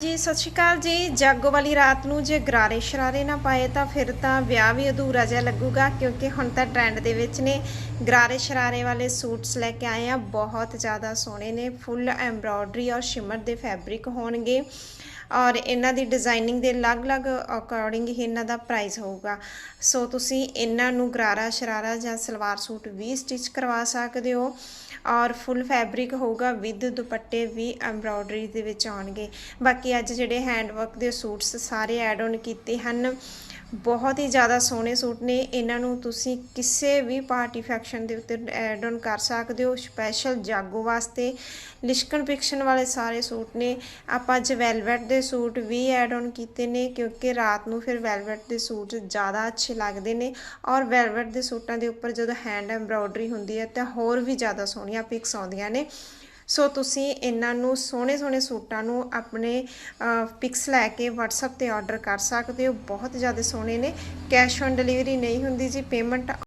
ਜੀ, ਸਤਿ ਸ਼੍ਰੀ ਅਕਾਲ ਜੀ। ਜਾਗੋ ਵਾਲੀ ਰਾਤ ਨੂੰ ਜੇ ਗਰਾਰੇ ਸ਼ਰਾਰੇ ਨਾ ਪਾਏ ਤਾਂ ਫਿਰ ਤਾਂ ਵਿਆਹ ਵੀ ਅਧੂਰਾ ਜਿਹਾ ਲੱਗੂਗਾ, ਕਿਉਂਕਿ ਹੁਣ ਤਾਂ ਟ੍ਰੈਂਡ ਦੇ ਵਿੱਚ ਨੇ। ਗਰਾਰੇ ਸ਼ਰਾਰੇ ਵਾਲੇ ਸੂਟਸ ਲੈ ਕੇ ਆਏ ਆ, ਬਹੁਤ ਜ਼ਿਆਦਾ ਸੋਹਣੇ ਨੇ। ਫੁੱਲ ਐਮਬ੍ਰੋਇਡਰੀ ਔਰ ਸ਼ਿਮਰ ਦੇ ਫੈਬਰਿਕ ਹੋਣਗੇ। ਔਰ ਇਹਨਾਂ ਦੀ ਡਿਜ਼ਾਈਨਿੰਗ ਦੇ ਅਲੱਗ-ਅਲੱਗ ਅਕੋਰਡਿੰਗ ਹੀ ਇਹਨਾਂ ਦਾ ਪ੍ਰਾਈਸ ਹੋਊਗਾ। ਸੋ ਤੁਸੀਂ ਇਹਨਾਂ ਨੂੰ ਗਰਾਰਾ, ਸ਼ਰਾਰਾ ਜਾਂ ਸਲਵਾਰ ਸੂਟ ਵੀ ਸਟਿਚ ਕਰਵਾ ਸਕਦੇ ਹੋ ਔਰ ਫੁੱਲ ਫੈਬਰਿਕ ਹੋਊਗਾ ਵਿਦ ਦੁਪੱਟੇ ਵੀ ਐਮਬ੍ਰੋਇਡਰੀ ਦੇ ਵਿੱਚ ਆਉਣਗੇ। ਬਾਕੀ ਅੱਜ ਜਿਹੜੇ ਹੈਂਡਵਰਕ ਦੇ ਸੂਟਸ ਸਾਰੇ ਐਡ ਆਨ ਕੀਤੇ ਹਨ। ਬਹੁਤ ਹੀ ਜ਼ਿਆਦਾ ਸੋਹਣੇ ਸੂਟ ਨੇ। ਇਹਨਾਂ ਨੂੰ ਤੁਸੀਂ ਕਿਸੇ ਵੀ ਪਾਰਟੀ ਫੈਕਸ਼ਨ ਦੇ ਉੱਤੇ ਐਡ ਆਨ ਕਰ ਸਕਦੇ ਹੋ। ਸਪੈਸ਼ਲ ਜਾਗੋ ਵਾਸਤੇ ਲਿਸ਼ਕਣ ਪਿਕਸ਼ਨ ਵਾਲੇ ਸਾਰੇ ਸੂਟ ਨੇ। ਆਪਾਂ ਅੱਜ ਵੈਲਵੈਟ ਦੇ ਸੂਟ ਵੀ ਐਡ ਔਨ ਕੀਤੇ ਨੇ ਕਿਉਂਕਿ ਰਾਤ ਨੂੰ ਫਿਰ ਵੈਲਵਟ ਦੇ ਸੂਟ ਜ਼ਿਆਦਾ ਅੱਛੇ ਲੱਗਦੇ ਨੇ ਔਰ ਵੈਲਵਟ ਦੇ ਸੂਟਾਂ ਦੇ ਉੱਪਰ ਜਦੋਂ ਹੈਂਡ ਐਮਬ੍ਰੋਇਡਰੀ ਹੁੰਦੀ ਹੈ ਤਾਂ ਹੋਰ ਵੀ ਜ਼ਿਆਦਾ ਸੋਹਣੀਆਂ ਪਿਕਸ ਆਉਂਦੀਆਂ ਨੇ। ਸੋ ਤੁਸੀਂ ਇਹਨਾਂ ਨੂੰ ਸੋਹਣੇ ਸੋਹਣੇ ਸੂਟਾਂ ਨੂੰ ਆਪਣੇ ਪਿਕਸ ਲੈ ਕੇ WhatsApp ਤੇ ਆਰਡਰ ਕਰ ਸਕਦੇ ਹੋ। ਬਹੁਤ ਜ਼ਿਆਦਾ ਸੋਹਣੇ ਨੇ। ਕੈਸ਼ ਔਨ ਡਿਲੀਵਰੀ ਨਹੀਂ ਹੁੰਦੀ ਜੀ ਪੇਮੈਂਟ